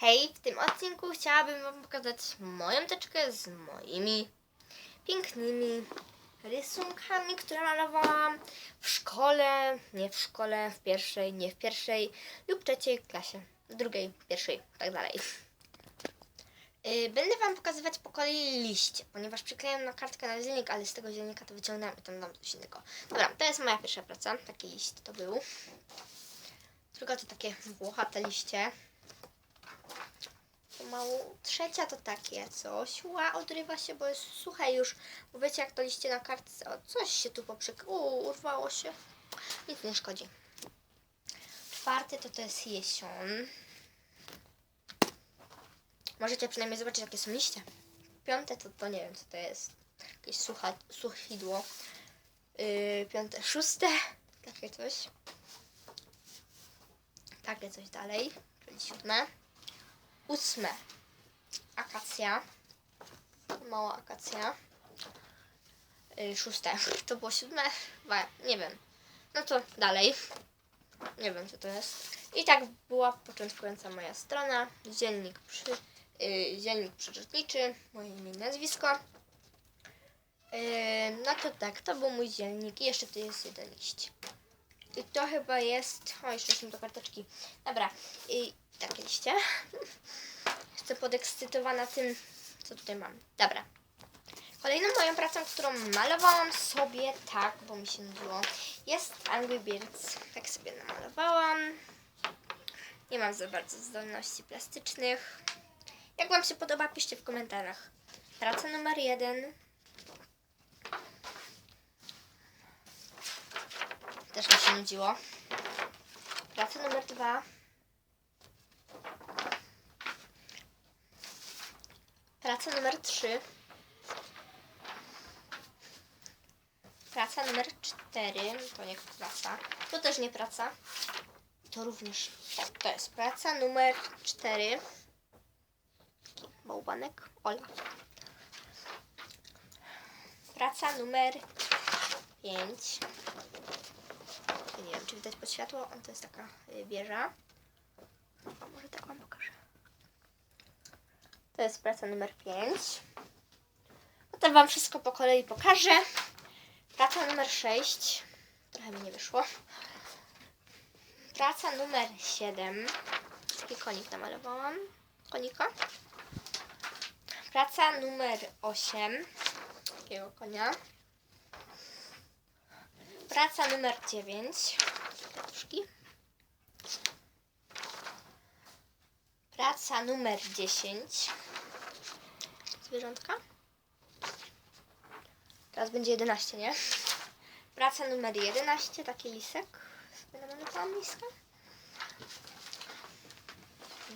Hej, w tym odcinku chciałabym Wam pokazać moją teczkę z moimi pięknymi rysunkami, które malowałam w szkole, nie w szkole, w pierwszej, nie w pierwszej lub trzeciej klasie, drugiej, pierwszej, tak dalej. Yy, Będę Wam pokazywać po kolei liście, ponieważ przyklejam na kartkę na zielnik, ale z tego zielnika to wyciągnąłem i tam dam coś innego. Dobra, to jest moja pierwsza praca, taki liść to był. Druga to takie włochate liście. Pomału. Trzecia to takie coś. Ła, odrywa się, bo jest suche już. Bo wiecie, jak to liście na kartce. O, coś się tu poprzyk... Uuu, urwało się. Nic nie szkodzi. Czwarty to to jest jesion. Możecie przynajmniej zobaczyć, jakie są liście. Piąte to, to nie wiem, co to jest. Jakieś sucha, suchidło. Yy, piąte, szóste. Takie coś. Takie coś dalej. Czyli siódme. Ósme. Akacja. Mała akacja. Yy, szóste. To było siódme? Nie wiem. No to dalej. Nie wiem, co to jest. I tak była początkująca moja strona. Dziennik, przy, yy, dziennik. Moje imię i nazwisko. Yy, no to tak, to był mój dziennik. I jeszcze tu jest jeden liść. I to chyba jest... O, jeszcze są to karteczki. Dobra. I takie liście. Jestem podekscytowana tym, co tutaj mam. Dobra. Kolejną moją pracą, którą malowałam sobie tak, bo mi się nudziło, jest Angry Birds. Tak sobie namalowałam. Nie mam za bardzo zdolności plastycznych. Jak Wam się podoba, piszcie w komentarzach. Praca numer jeden. Też mi się nudziło. Praca numer dwa. Praca numer 3. Praca numer 4. To nie praca. To też nie praca. To również. To jest praca numer 4. Taki bałwanek. Ola. Praca numer 5. Nie wiem, czy widać pod światło. On to jest taka y, wieża. Może tak wam pokażę. To jest praca numer 5. Potem Wam wszystko po kolei pokażę. Praca numer 6. Trochę mi nie wyszło. Praca numer 7. Taki konik namalowałam. Konika. Praca numer 8. Takiego konia. Praca numer 9. Kwiatuszki. Praca numer 10. Zwierzątka. Teraz będzie 11, nie? Praca numer 11, taki lisek. Sobie namalowałam liska.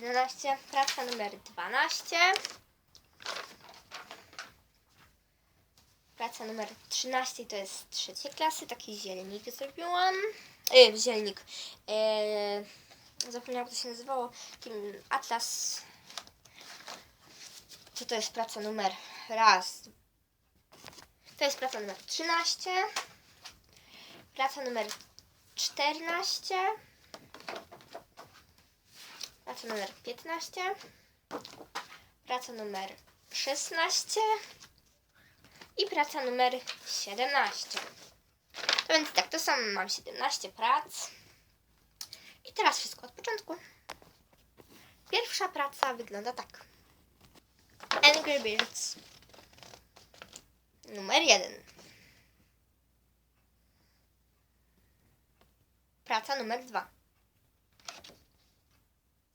11. Praca numer 12. Praca numer 13 to jest trzeciej klasy. Taki zielnik zrobiłam. Yy, zielnik. Yy, zapomniałam, jak to się nazywało. Atlas. Co to jest praca numer raz? To jest praca numer 13. Praca numer 14. Praca numer 15. Praca numer 16. I praca numer 17. To więc tak, to sam mam 17 prac. I teraz wszystko od początku. Pierwsza praca wygląda tak. Angry Birds. Numer jeden. Praca numer dwa.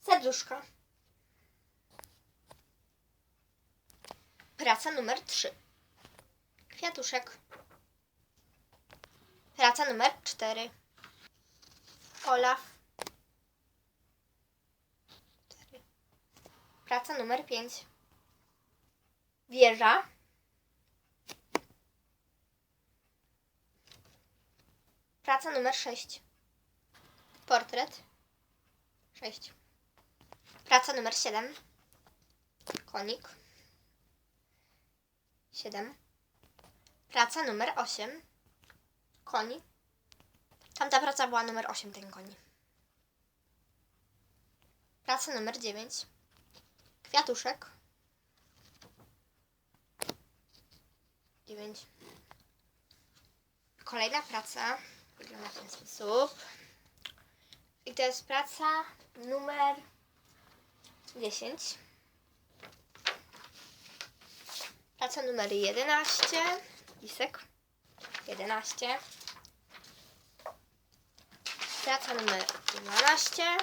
Serduszka. Praca numer trzy. Kwiatuszek. Praca numer cztery. Olaf. Praca numer pięć. Wieża. Praca numer 6. Portret. 6. Praca numer 7. Konik. 7. Praca numer 8. Koni. Tamta praca była numer 8, ten koni. Praca numer 9. kwiatuszek. 9. Kolejna praca wygląda w ten sposób. I to jest praca numer 10. Praca numer 11. Lisek. 11. Praca numer 12.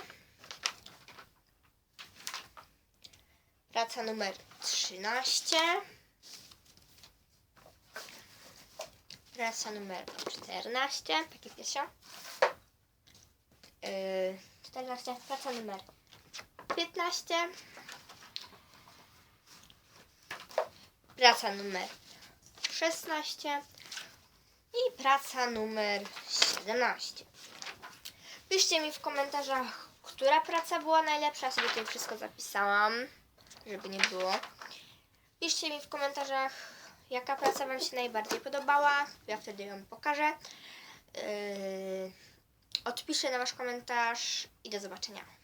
Praca numer 13. Praca numer 14. Takie piesio. Yy, 14. Praca numer 15. Praca numer 16. I praca numer 17. Piszcie mi w komentarzach, która praca była najlepsza. Ja sobie tutaj wszystko zapisałam, żeby nie było. Piszcie mi w komentarzach, jaka praca Wam się najbardziej podobała. Ja wtedy ją pokażę. Yy, odpiszę na Wasz komentarz i do zobaczenia.